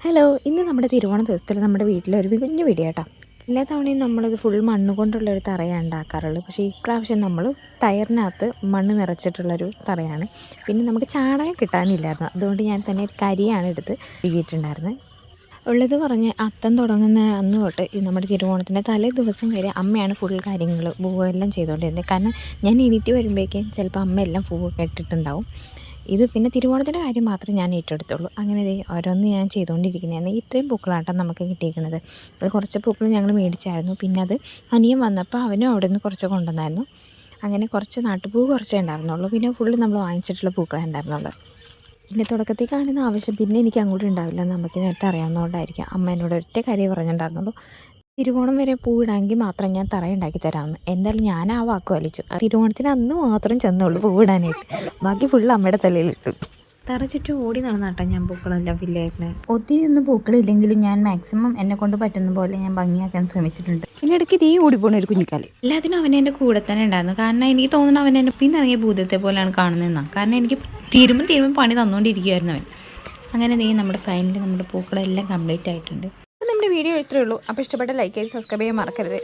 Hello ഇന്ന് നമ്മുടെ തിരുവോണ ദിവസത്തിൽ നമ്മുടെ വീട്ടിലെ ഒരു കുഞ്ഞു വീഡിയോ കേട്ടോ എല്ലാ തവണയും നമ്മളത് ഫുൾ മണ്ണ് കൊണ്ടുള്ള ഒരു തറയാണ് ഉണ്ടാക്കാറുള്ളത് പക്ഷേ ഇപ്രാവശ്യം നമ്മൾ ടയറിനകത്ത് മണ്ണ് നിറച്ചിട്ടുള്ളൊരു തറയാണ്. പിന്നെ നമുക്ക് ചാണകം കിട്ടാനില്ലായിരുന്നു. അതുകൊണ്ട് ഞാൻ തന്നെ കരിയാണ് എടുത്ത് വീട്ടിട്ടുണ്ടായിരുന്നത് ഉള്ളത് പറഞ്ഞ് അത്തം തുടങ്ങുന്ന അന്ന് തൊട്ട് നമ്മുടെ തിരുവോണത്തിന്റെ തലേ ദിവസം വരെ അമ്മയാണ് ഫുൾ കാര്യങ്ങൾ പൂവെല്ലാം ചെയ്തുകൊണ്ടിരുന്നത് കാരണം ഞാൻ എണീറ്റ് വരുമ്പോഴേക്കും ചിലപ്പോൾ അമ്മ എല്ലാം പൂവൊക്കെ ഇത് പിന്നെ തിരുവോണത്തിന്റെ കാര്യം മാത്രമേ ഞാൻ ഏറ്റെടുത്തുള്ളൂ. അങ്ങനെ ഓരോന്ന് ഞാൻ ചെയ്തുകൊണ്ടിരിക്കുന്നതാണ് ഇത്രയും പൂക്കളാട്ടം നമുക്ക് കിട്ടിയിരിക്കുന്നത് അത് കുറച്ച് പൂക്കൾ ഞങ്ങൾ മേടിച്ചായിരുന്നു. പിന്നെ അത് അനിയൻ വന്നപ്പോൾ അവനും അവിടെ നിന്ന് കുറച്ച് കൊണ്ടുവന്നായിരുന്നു. അങ്ങനെ കുറച്ച് നാട്ടുപൂ കുറച്ചേ ഉണ്ടായിരുന്നുള്ളൂ. പിന്നെ ഫുള്ള് നമ്മൾ വാങ്ങിച്ചിട്ടുള്ള പൂക്കളേ ഉണ്ടായിരുന്നുള്ളൂ പിന്നെ തുടക്കത്തിൽ കാണുന്ന ആവശ്യം പിന്നെ എനിക്ക് അങ്ങോട്ട് ഉണ്ടാവില്ല നമുക്ക് നേരത്തെ അറിയാവുന്നതുകൊണ്ടായിരിക്കാം. അമ്മ എന്നോട് ഒറ്റ കാര്യം പറഞ്ഞിട്ടുണ്ടായിരുന്നുള്ളൂ. തിരുവോണം വരെ പൂവിടാമെങ്കിൽ മാത്രം ഞാൻ തറയുണ്ടാക്കി തരാമെന്ന്. എന്തായാലും ഞാൻ ആ വാക്ക് വലിച്ചു. തിരുവോണത്തിന് അന്ന് മാത്രം ചെന്നുള്ളൂ പൂവിടാനായിട്ട്. ബാക്കി ഫുള്ള് അമ്മയുടെ തലയിലിട്ടു തറ ചുറ്റും ഓടി നടന്നാട്ടോ ഞാൻ പൂക്കളെല്ലാം ഫില്ലായിരുന്നത് ഒത്തിരി ഒന്നും പൂക്കളില്ലെങ്കിലും ഞാൻ മാക്സിമം എന്നെ കൊണ്ട് പറ്റുന്ന പോലെ ഞാൻ ഭംഗിയാക്കാൻ ശ്രമിച്ചിട്ടുണ്ട്. പിന്നെ ഇടയ്ക്ക് തീ ഓടിപ്പോണ ഒരു കുഞ്ഞിക്കാൽ. എല്ലാത്തിനും അവൻ എന്റെ കൂടെ തന്നെ ഉണ്ടായിരുന്നു. കാരണം എനിക്ക് തോന്നുന്നു അവൻ എന്റെ പിന്നിറങ്ങിയ ഭൂതത്തെ പോലെയാണ് കാണുന്നതെന്നാണ് കാരണം എനിക്ക് തീരുമ്പം തീരുമ്പം പണി തന്നുകൊണ്ടിരിക്കുമായിരുന്നു അവൻ. അങ്ങനെ നീ നമ്മുടെ ഫൈനലി നമ്മുടെ പൂക്കളെല്ലാം കംപ്ലീറ്റ് ആയിട്ടുണ്ട്. വീഡിയോ ഇത്രയേ ഉള്ളൂ. അപ്പോൾ ഇഷ്ടപ്പെട്ട ലൈക്ക് ചെയ്ത് സബ്സ്ക്രൈബ് ചെയ്യാൻ മറക്കരുത്.